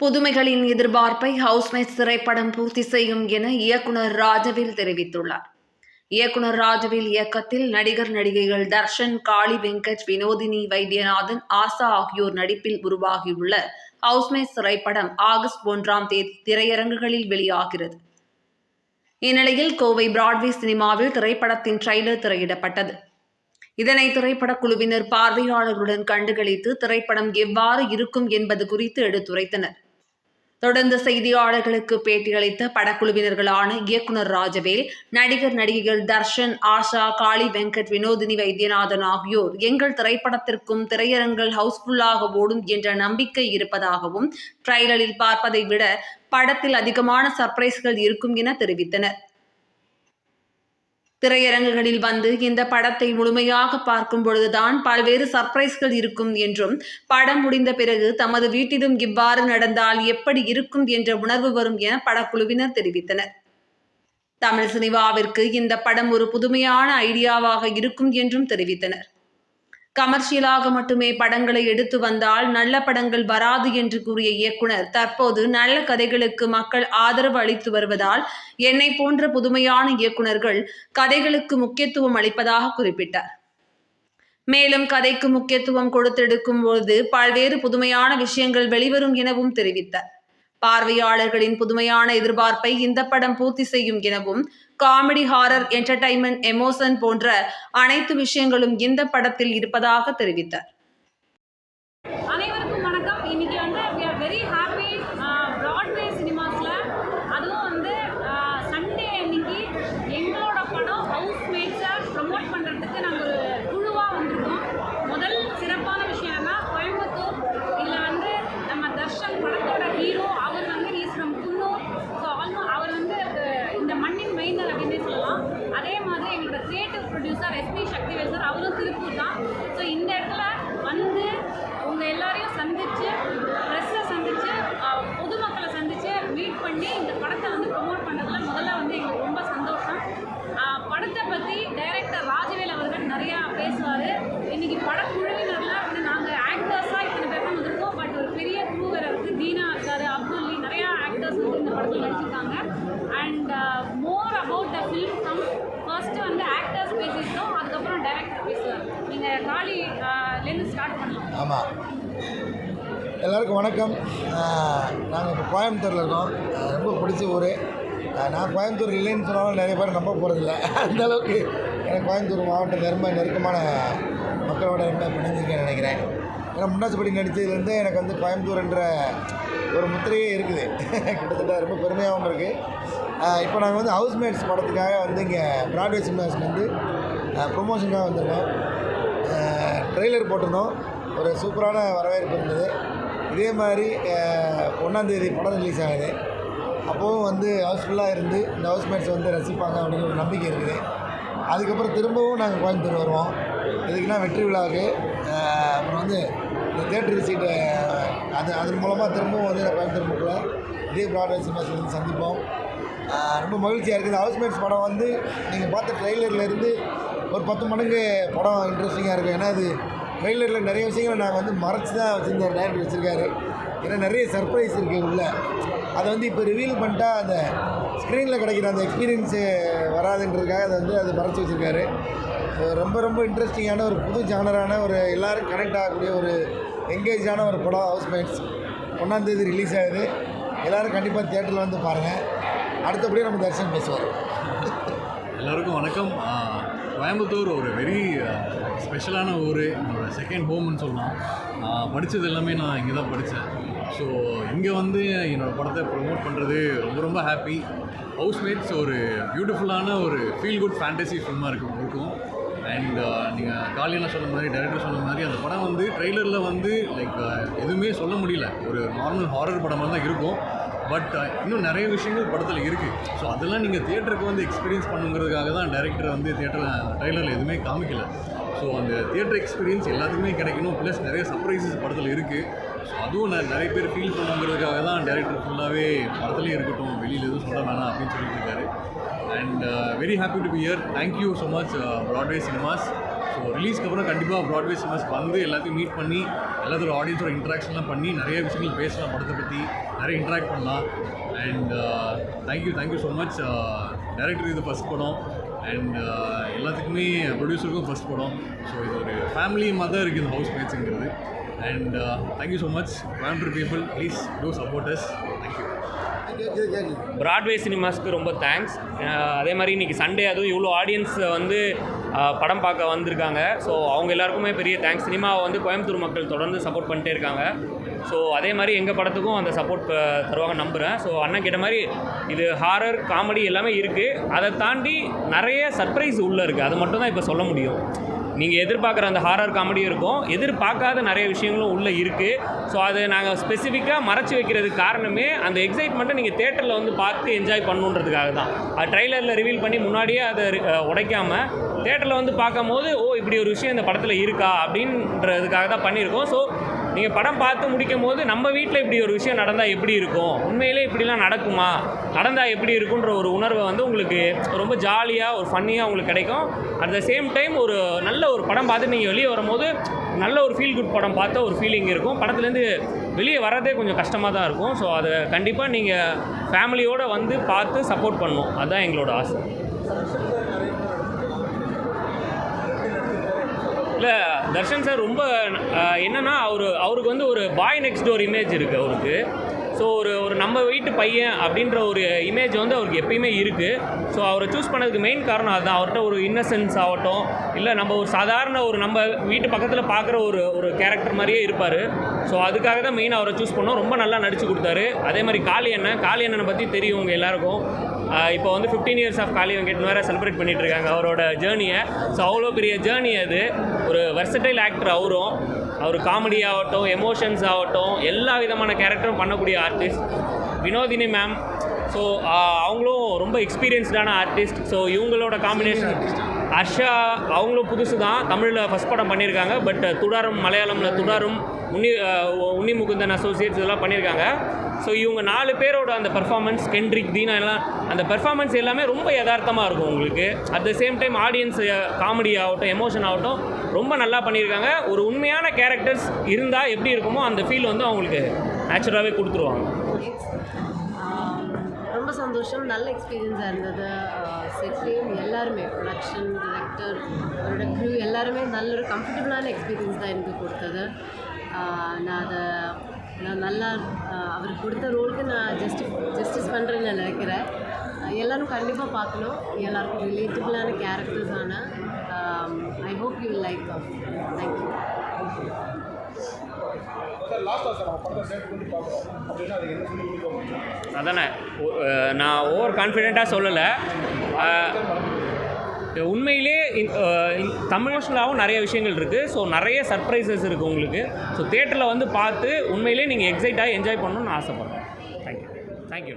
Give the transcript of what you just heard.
புதுமைகளின் எதிர்பார்ப்பை ஹவுஸ்மேட்ஸ் திரைப்படம் பூர்த்தி செய்யும் என இயக்குனர் ராஜவேல் தெரிவித்துள்ளார். இயக்குனர் ராஜவேல் இயக்கத்தில் நடிகர் நடிகைகள் தர்ஷன் காளி வெங்கட் வினோதினி வைத்தியநாதன் ஆசா ஆகியோர் நடிப்பில் உருவாகியுள்ள ஹவுஸ்மேட்ஸ் திரைப்படம் ஆகஸ்ட் ஒன்றாம் தேதி திரையரங்குகளில் வெளியாகிறது. இந்நிலையில் கோவை பிராட்வே சினிமாவில் திரைப்படத்தின் ட்ரெய்லர் திரையிடப்பட்டது. இதனை திரைப்படக் குழுவினர் பார்வையாளர்களுடன் கண்டுகளித்து திரைப்படம் எவ்வாறு இருக்கும் என்பது குறித்து எடுத்துரைத்தனர். தொடர்ந்து செய்தியாளர்களுக்கு பேட்டியளித்த படக்குழுவினர்களான இயக்குனர் ராஜவேல் நடிகர் நடிகைகள் தர்ஷன் ஆஷா காளி வெங்கட் வினோதினி வைத்தியநாதன் ஆகியோர் எங்கள் திரைப்படத்திற்கும் திரையரங்கள் ஹவுஸ்ஃபுல்லாக ஓடும் என்ற நம்பிக்கை இருப்பதாகவும் ட்ரைலரில் பார்ப்பதை விட படத்தில் அதிகமான சர்ப்ரைஸ்கள் இருக்கும் என தெரிவித்தனர். திரையரங்குகளில் வந்து இந்த படத்தை முழுமையாக பார்க்கும் பொழுதுதான் பல்வேறு சர்ப்ரைஸ்கள் இருக்கும் என்றும் படம் முடிந்த பிறகு தமது வீட்டிலும் இவ்வாறு நடந்தால் எப்படி இருக்கும் என்ற உணர்வு வரும் என படக்குழுவினர் தெரிவித்தனர். தமிழ் சினிமாவிற்கு இந்த படம் ஒரு புதுமையான ஐடியாவாக இருக்கும் என்றும் தெரிவித்தனர். கமர்ஷியலாக மட்டுமே படங்களை எடுத்து வந்தால் நல்ல படங்கள் வராது என்று கூறிய இயக்குனர் தற்போது நல்ல கதைகளுக்கு மக்கள் ஆதரவு அளித்து வருவதால் என்னை போன்ற புதுமையான இயக்குனர்கள் கதைகளுக்கு முக்கியத்துவம் அளிப்பதாக குறிப்பிட்டார். மேலும் கதைக்கு முக்கியத்துவம் கொடுத்தெடுக்கும் போது பல்வேறு புதுமையான விஷயங்கள் வெளிவரும் எனவும் தெரிவித்தார். பார்வையாளர்களின் புதுமையான எதிர்பார்ப்பை இந்த படம் பூர்த்தி செய்யும் எனவும் காமெடி ஹாரர் என்டர்டைன்மெண்ட் எமோஷன் போன்ற அனைத்து விஷயங்களும் இந்த படத்தில் இருப்பதாக தெரிவித்தார் அனைவருக்கும் வணக்கம் இன்னைக்கு வந்து we are very happy Broadway சினிமாஸில் அதுவும் வந்து சண்டே அன்னைக்கு எங்களோட படம் ஹவுஸ் மேட்ஸை ப்ரமோட் பண்ணுறதுக்கு நாங்கள் ஒரு குழுவாக வந்திருக்கோம் முதல் சிறப்பான விஷயம் என்னன்னா கோயம்புத்தூர் இதில் வந்து நம்ம தர்ஷன் படத்தோட ஹீரோ அவர் வந்து is from Coonoor so almost அவர் வந்து அஹ், இந்த மண்ணின் அப்படின்னே சொல்லலாம். அதே மாதிரி எங்களோட creative producer SP Sakthivel sir அவரும் திருப்பூர் தான். ஸோ இந்த இடத்துல வந்து உங்கள் எல்லாரையும் சந்திச்சு ப்ரெஸ்ஸை சந்திச்சு அஹ், பொதுமக்களை சந்திச்சு மீட் பண்ணி இந்த படத்தை வந்து ப்ரொமோட் பண்ணுறதுல முதல்ல வந்து எங்களுக்கு ரொம்ப சந்தோஷம் அஹ், படத்தை பற்றி டைரக்டர் ராஜவேல் அவர்கள் நிறையா பேசுவார் இன்னைக்கு படக்குழுவினரில் வந்து நாங்கள் ஆக்டர்ஸாக இத்தனை பேர் தான் வந்திருக்கோம் பட் ஒரு பெரிய குழு வேறு இருக்குது தீனா இருக்காரு அப்துல்லி நிறையா ஆக்டர்ஸ் வந்து இந்த படத்தில் நடிச்சிருக்காங்க and more about the film come first வந்து ஆக்டர்ஸ் பேசியிருக்கோம் அதுக்கப்புறம் டைரக்டர் பேசுவார் நீங்கள் காலிலேருந்து ஸ்டார்ட் பண்ணலாம் ஆமாம் எல்லாருக்கும் வணக்கம். நாங்கள் இப்போ கோயம்புத்தூரில் இருக்கோம். ரொம்ப பிடிச்ச ஊர். நான் கோயம்புத்தூர் இல்லைன்னு சொன்னாலும் நிறைய பேர் நம்ப போகிறதில்ல அந்த அளவுக்கு எனக்கு கோயம்புத்தூர் மாவட்டம் ரொம்ப நெருக்கமான மக்களோட ரொம்ப பிணைஞ்சிருக்கேன்னு நினைக்கிறேன். ஏன்னா முன்னாச்சிப்படி நடித்ததுலேருந்து எனக்கு வந்து கோயம்புத்தூர்ன்ற ஒரு முத்திரையே இருக்குது. கிட்டத்தட்ட ரொம்ப பெருமையாகவும் இருக்குது இப்போ நாங்கள் வந்து ஹவுஸ்மேட்ஸ் படத்துக்காக வந்து இங்கே ப்ராட்வே சினிமாஸ்க்கு வந்து ப்ரொமோஷனுக்காக வந்திருக்கோம். ட்ரெய்லர் போட்டிருந்தோம். ஒரு சூப்பரான வரவேற்பு இருந்தது. இதே மாதிரி ஒன்றாந்தேதி படம் ரிலீஸ் ஆகுது. அப்போவும் வந்து ஹவுஸ்ஃபுல்லாக இருந்து இந்த ஹவுஸ்மேட்ஸ் வந்து ரசிப்பாங்க அப்படிங்கிற ஒரு நம்பிக்கை இருக்குது. அதுக்கப்புறம் திரும்பவும் நாங்கள் கோயம்புத்தூர் வருவோம். இதுக்குன்னா வெற்றி விழாவுக்கு அப்புறம் வந்து இந்த தேட்டர் சீட்டை அது அதன் மூலமாக திரும்பவும் வந்து நான் கோயம்புத்தூர் மக்கள் இதே ப்ராட்வே சினிமாஸில் வந்து சந்திப்போம். ரொம்ப மகிழ்ச்சியாக இருக்குது. ஹவுஸ்மேட்ஸ் படம் வந்து நீங்கள் பார்த்த ட்ரெய்லர்லேருந்து ஒரு பத்து மடங்கு படம் இன்ட்ரெஸ்டிங்காக இருக்கும் ஏன்னா அது ட்ரெய்லரில் நிறைய விஷயங்களை நாங்கள் வந்து மறைச்சி தான் வச்சுருந்தார் டேரக்டர் வச்சுருக்காரு. ஏன்னா நிறைய சர்ப்ரைஸ் இருக்குது உள்ள. அதை வந்து இப்போ ரிவீல் பண்ணிட்டா அந்த ஸ்க்ரீனில் கிடைக்கிற அந்த எக்ஸ்பீரியன்ஸு வராதுன்றதுக்காக அதை வந்து அதை மறைச்சி வச்சுருக்காரு. ரொம்ப ரொம்ப இன்ட்ரெஸ்டிங்கான ஒரு புது ஜானரான ஒரு எல்லோரும் கனெக்ட் ஆகக்கூடிய ஒரு எங்கேஜான ஒரு படம் ஹவுஸ்மேட்ஸ் ஒன்றாந்தேதி ரிலீஸ் ஆகுது. எல்லோரும் கண்டிப்பாக தேட்டரில் வந்து பாருங்கள் அடுத்தபடியே நம்ம தர்ஷன் பேசுவார். எல்லாருக்கும் வணக்கம். கோயம்புத்தூர் ஒரு வெரி ஸ்பெஷலான ஊர். என்னோட செகண்ட் ஹோம்னு சொல்லலாம். நான் படித்தது எல்லாமே நான் இங்கே தான் படித்தேன் ஸோ இங்கே வந்து என்னோடய படத்தை ப்ரொமோட் பண்ணுறது ரொம்ப ரொம்ப ஹாப்பி ஹவுஸ்மேட்ஸ் ஒரு பியூட்டிஃபுல்லான ஒரு ஃபீல் குட் ஃபேண்டசி ஃபிலிமாக இருக்கும் இருக்கும். அண்ட் uh, நீங்கள் காலையில் சொன்ன மாதிரி டைரக்டர் சொன்ன மாதிரி அந்த படம் வந்து ட்ரெய்லரில் வந்து லைக் uh, எதுவுமே சொல்ல முடியல. ஒரு நார்மல் ஹாரர் படமாக தான் இருக்கும். பட் uh, இன்னும் நிறைய விஷயங்கள் படத்தில் இருக்குது ஸோ அதெல்லாம் நீங்கள் தியேட்டருக்கு வந்து எக்ஸ்பீரியன்ஸ் பண்ணுங்கிறதுக்காக தான் டேரக்டர் வந்து தியேட்டரில் ட்ரைலரில் எதுவுமே காமிக்கல. ஸோ அந்த தியேட்டர் எக்ஸ்பீரியன்ஸ் எல்லாத்துக்குமே கிடைக்கணும். ப்ளஸ் நிறைய சர்ப்ரைசஸ் படத்தில் இருக்குது ஸோ அதுவும் நெ- நிறைய பேர் ஃபீல் பண்ணுங்கிறதுக்காக தான் டேரக்டர் ஃபுல்லாகவே படத்துலேயே இருக்கட்டும் வெளியில் எதுவும் சொல்ல வேணாம் அப்படின்னு சொல்லிட்டு இருக்காரு. And very happy to be here thank you so much Broadway cinemas so ரிலீஸ்க்கு அப்புறம் கண்டிப்பாக ப்ராட்வே சினிமாஸ்க்கு வந்து எல்லாத்தையும் மீட் பண்ணி எல்லாத்தோட ஆடியன்ஸோட இன்ட்ராக்ஷன்லாம் பண்ணி நிறைய விஷயங்கள் பேசலாம் படத்தை பற்றி நிறைய இன்ட்ராக்ட் பண்ணலாம். And thank you thank you so much director இது ஃபஸ்ட் படம். அண்ட் uh, எல்லாத்துக்குமே ப்ரொடியூசருக்கும் ஃபஸ்ட் படம். ஸோ இது ஒரு ஃபேமிலி மாதிரி இருக்குது இந்த house மேட்ஸுங்கிறது and thank you so much Coimbatore people please do support us thank you Broadway சினிமாஸ்க்கு ரொம்ப தேங்க்ஸ் uh, அதே மாதிரி இன்றைக்கி சண்டே அதுவும் இவ்வளோ ஆடியன்ஸ் வந்து படம் பார்க்க வந்திருக்காங்க. ஸோ அவங்க எல்லாருக்குமே பெரிய தேங்க்ஸ் சினிமாவை வந்து கோயம்புத்தூர் மக்கள் தொடர்ந்து சப்போர்ட் பண்ணிட்டே இருக்காங்க. ஸோ அதே மாதிரி எங்கள் படத்துக்கும் அந்த சப்போர்ட் தருவாங்க நம்புகிறேன் ஸோ அண்ணன் கேட்ட மாதிரி இது ஹாரர் காமெடி எல்லாமே இருக்குது அதை தாண்டி நிறைய சர்ப்ரைஸ் உள்ளே இருக்குது அது மட்டும் தான் இப்போ சொல்ல முடியும். நீங்கள் எதிர்பார்க்குற அந்த ஹாரர் காமெடியும் இருக்கும். எதிர்பார்க்காத நிறைய விஷயங்களும் உள்ளே இருக்குது ஸோ அதை நாங்கள் ஸ்பெசிஃபிக்காக மறைச்சி வைக்கிறதுக்கு காரணமே அந்த எக்ஸைட்மெண்ட்டை நீங்கள் தேட்டரில் வந்து பார்த்து என்ஜாய் பண்ணணுன்றதுக்காக தான். அது ட்ரைலரில் ரிவீல் பண்ணி முன்னாடியே அதை உடைக்காமல் தேட்டரில் வந்து பார்க்கும்போது ஓ இப்படி ஒரு விஷயம் இந்த படத்தில் இருக்கா? அப்படின்றதுக்காக தான் பண்ணியிருக்கோம். ஸோ நீங்கள் படம் பார்த்து முடிக்கும் போது நம்ம வீட்டில் இப்படி ஒரு விஷயம் நடந்தால் எப்படி இருக்கும்? உண்மையிலே இப்படிலாம் நடக்குமா? நடந்தால் எப்படி இருக்குன்ற ஒரு உணர்வை வந்து உங்களுக்கு ரொம்ப ஜாலியாக ஒரு ஃபன்னியாக உங்களுக்கு கிடைக்கும். அட் த சேம் டைம் ஒரு நல்ல ஒரு படம் பார்த்து நீங்கள் வெளியே வரும்போது நல்ல ஒரு ஃபீல் குட் படம் பார்த்த ஒரு ஃபீலிங் இருக்கும். படத்துலேருந்து வெளியே வரதே கொஞ்சம் கஷ்டமாக தான் இருக்கும். ஸோ அதை கண்டிப்பாக நீங்கள் ஃபேமிலியோடு வந்து பார்த்து சப்போர்ட் பண்ணணும். அதுதான் எங்களோட ஆசை. இல்லை தர்ஷன் சார் ரொம்ப என்னென்னா என்னன்னா அவர் அவருக்கு வந்து ஒரு பாய் நெக்ஸ்ட் டோர் இமேஜ் இருக்குது அவருக்கு. ஸோ ஒரு ஒரு நம்ம வீட்டு பையன் அப்படின்ற ஒரு இமேஜ் வந்து அவருக்கு எப்பயுமே இருக்குது ஸோ அவரை சூஸ் பண்ணதுக்கு மெயின் காரணம் அதுதான். அவர்கிட்ட ஒரு இன்னசென்ஸ் ஆகட்டும் இல்லை நம்ம ஒரு சாதாரண ஒரு நம்ம வீட்டு பக்கத்தில் பார்க்குற ஒரு ஒரு கேரக்டர் மாதிரியே இருப்பார். ஸோ அதுக்காக தான் மெயின் அவரை சூஸ் பண்ணோம். ரொம்ப நல்லா நடிச்சு கொடுத்தாரு. அதே மாதிரி காளி அண்ணன் காளி அண்ணனை பற்றி தெரியும் உங்கள் எல்லாருக்கும். இப்போ வந்து fifteen years of Kali Venkat வேறு செலிப்ரேட் பண்ணிட்டு இருக்காங்க அவரோட ஜேர்னியை ஸோ அவ்வளோ பெரிய ஜேர்னி அது. ஒரு வெர்சடைல் ஆக்டர் அவரும். அவர் காமெடி ஆகட்டும் எமோஷன்ஸ் ஆகட்டும் எல்லா விதமான கேரக்டரும் பண்ணக்கூடிய ஆர்டிஸ்ட் வினோதினி மேம் ஸோ அவங்களும் ரொம்ப எக்ஸ்பீரியன்ஸ்டான ஆர்டிஸ்ட் ஸோ இவங்களோட காம்பினேஷன் ஹர்ஷா அவங்களும் புதுசு தான் தமிழில் ஃபஸ்ட் படம் பண்ணியிருக்காங்க. பட் துடாரும் மலையாளமில் துடாரும் உன்னி உன்னி முகுந்தன் அசோசியேட்ஸ் இதெல்லாம் பண்ணியிருக்காங்க. ஸோ இவங்க நாலு பேரோட அந்த பெர்ஃபார்மன்ஸ் கென்ட்ரிக் தீனா எல்லாம் அந்த பெர்ஃபார்மன்ஸ் எல்லாமே ரொம்ப யதார்த்தமாக இருக்கும் உங்களுக்கு. At the same time audience comedy ஆகட்டும் எமோஷன் ஆகட்டும் ரொம்ப நல்லா பண்ணியிருக்காங்க. ஒரு உண்மையான கேரக்டர்ஸ் இருந்தால் எப்படி இருக்குமோ அந்த ஃபீல் வந்து அவங்களுக்கு நேச்சுரலாகவே கொடுத்துருவாங்க. ரொம்ப சந்தோஷம். நல்ல எக்ஸ்பீரியன்ஸாக இருந்தது. செட்லேயும் எல்லாருமே ப்ரொடக்ஷன் டிரெக்டர் அவரோட க்ரூ எல்லாருமே நல்ல ஒரு கம்ஃபர்டபுளான எக்ஸ்பீரியன்ஸ் தான் எனக்கு கொடுத்தது. நான் அதை நான் நல்லா அவர் கொடுத்த ரோலுக்கு நான் ஜஸ்டி ஜஸ்டிஸ் பண்ணுறேன்னு நினைக்கிறேன். எல்லோரும் கண்டிப்பாக பார்க்கணும். எல்லாருக்கும் ரிலேட்டபுளான கேரக்டர்ஸான I hope you like thank you அதானே நான் ஓவர் கான்ஃபிடெண்ட்டாக சொல்லலை. உண்மையிலே இந்- நிறைய விஷயங்கள் இருக்குது ஸோ நிறைய சர்ப்ரைசஸ் இருக்குது உங்களுக்கு. ஸோ தேட்டரில் வந்து பார்த்து உண்மையிலே நீங்கள் எக்ஸைட்டாக என்ஜாய் பண்ணணும்னு ஆசைப்பட்றேன். Thank you thank you